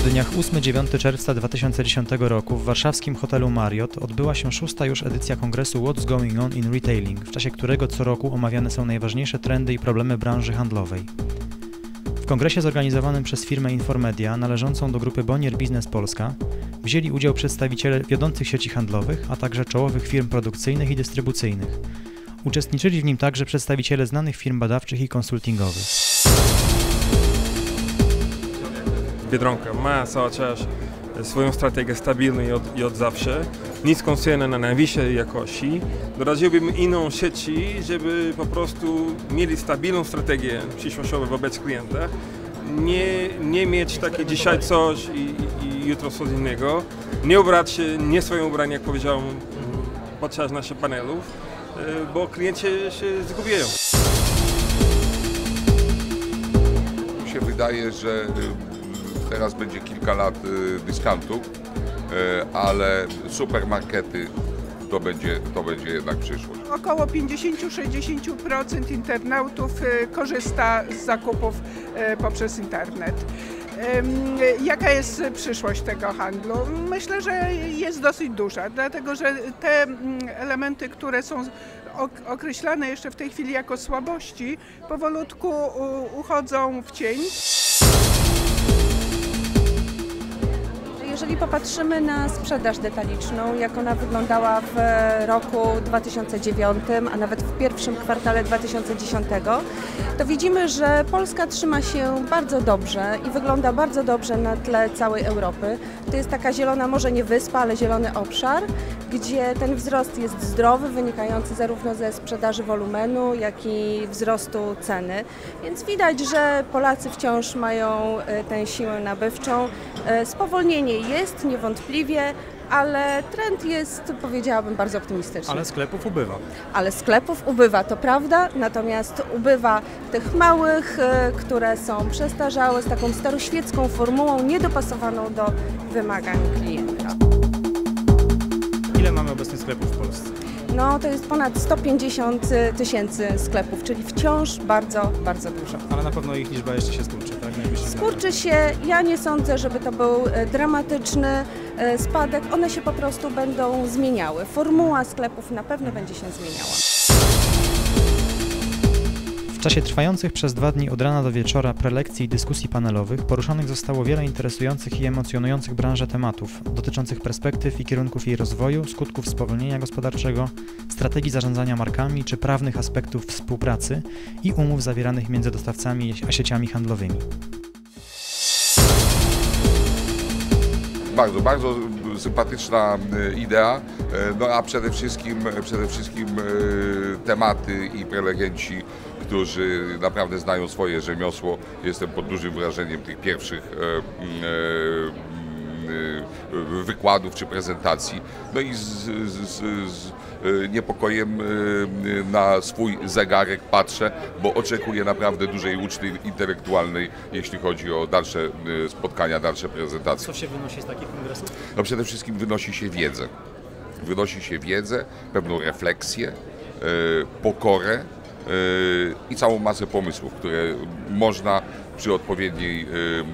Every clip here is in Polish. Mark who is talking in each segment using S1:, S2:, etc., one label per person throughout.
S1: W dniach 8-9 czerwca 2010 roku w warszawskim hotelu Marriott odbyła się szósta już edycja kongresu What's Going On in Retailing, w czasie którego co roku omawiane są najważniejsze trendy i problemy branży handlowej. W kongresie zorganizowanym przez firmę Informedia należącą do grupy Bonnier Business Polska wzięli udział przedstawiciele wiodących sieci handlowych, a także czołowych firm produkcyjnych i dystrybucyjnych. Uczestniczyli w nim także przedstawiciele znanych firm badawczych i konsultingowych.
S2: Biedronka ma czas swoją strategię stabilną i od, i od zawsze. Niską cenę na najwyższej jakości. Doradziłbym inną sieci, żeby po prostu mieli stabilną strategię przyszłościową wobec klienta. Nie, nie mieć takie dzisiaj coś i, i jutro coś innego. Nie ubrać się, nie swoje ubranie, jak powiedziałem podczas naszych panelów, e, bo klienci się zgubią.
S3: Mi się wydaje, że y, teraz będzie kilka lat y, dyskantu, y, ale supermarkety to będzie, to będzie jednak przyszłość.
S4: Około 50-60% internautów y, korzysta z zakupów poprzez internet. Jaka jest przyszłość tego handlu? Myślę, że jest dosyć duża, dlatego że te mm, elementy, które są ok- określane jeszcze w tej chwili jako słabości, powolutku uchodzą w cień.
S5: Jeżeli popatrzymy na sprzedaż detaliczną, jak ona wyglądała w roku 2009, a nawet w pierwszym kwartale 2010, to widzimy, że Polska trzyma się bardzo dobrze i wygląda bardzo dobrze na tle całej Europy. To jest taka zielona, może nie wyspa, ale zielony obszar, gdzie ten wzrost jest zdrowy, wynikający zarówno ze sprzedaży wolumenu, jak i wzrostu ceny. Więc widać, że Polacy wciąż mają e, tę siłę nabywczą. E, Spowolnienie jest niewątpliwie, ale trend jest, powiedziałabym, bardzo optymistyczny.
S1: Ale sklepów ubywa.
S5: Ale sklepów ubywa, to prawda, natomiast ubywa tych małych, e, które są przestarzałe, z taką staroświecką formułą, niedopasowaną do wymagań klienta.
S1: Ile mamy obecnie sklepów w Polsce?
S5: No to jest ponad 150 tysięcy sklepów, czyli wciąż bardzo, bardzo dużo.
S1: Ale na pewno ich liczba jeszcze się skurczy, tak?
S5: Skurczy się, ja nie sądzę, żeby to był e, dramatyczny e, spadek, one się po prostu będą zmieniały. Formuła sklepów na pewno będzie się zmieniała.
S1: W czasie trwających przez dwa dni od rana do wieczora prelekcji i dyskusji panelowych poruszonych zostało wiele interesujących i emocjonujących branżę tematów dotyczących perspektyw i kierunków jej rozwoju, skutków spowolnienia gospodarczego, strategii zarządzania markami czy prawnych aspektów współpracy i umów zawieranych między dostawcami a sieciami handlowymi.
S3: Bardzo, bardzo sympatyczna y, idea, y, no a przede wszystkim, przede wszystkim y, tematy i prelegenci, którzy naprawdę znają swoje rzemiosło. Jestem pod dużym wrażeniem tych pierwszych e, mm, e, y, wykładów czy prezentacji. No i z, z, z, z niepokojem na swój zegarek patrzę, bo oczekuję naprawdę dużej uczty intelektualnej, jeśli chodzi o dalsze spotkania, dalsze prezentacje.
S1: Co się wynosi z takich kongresów?
S3: No przede wszystkim wynosi się wiedzę. Wynosi się wiedzę, pewną refleksję, e, pokorę e, i całą masę pomysłów, które można przy odpowiedniej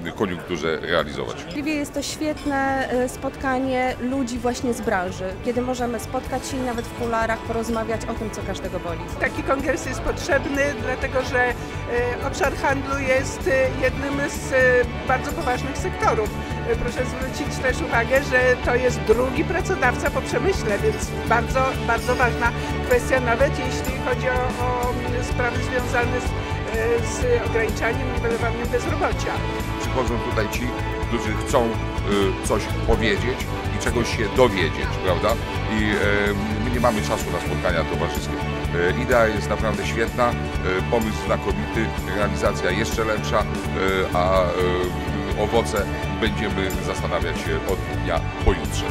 S3: e, koniunkturze realizować.
S5: Niewątpliwie jest to świetne e, spotkanie ludzi właśnie z branży, kiedy możemy spotkać się i nawet w kularach porozmawiać o tym, co każdego boli.
S4: Taki kongres jest potrzebny, dlatego że e, obszar handlu jest jednym z bardzo poważnych sektorów. Proszę zwrócić też uwagę, że to jest drugi pracodawca po przemyśle, więc bardzo, bardzo ważna kwestia, nawet jeśli chodzi o, o sprawy związane z, z ograniczaniem, niwelowaniem bezrobocia.
S3: Przychodzą tutaj ci, którzy chcą e, coś powiedzieć i czegoś się dowiedzieć, prawda? I my nie mamy czasu na spotkania towarzyskie. E, Idea jest naprawdę świetna, e, pomysł znakomity, realizacja jeszcze lepsza, e, a owoce będziemy zastanawiać się od dnia pojutrze.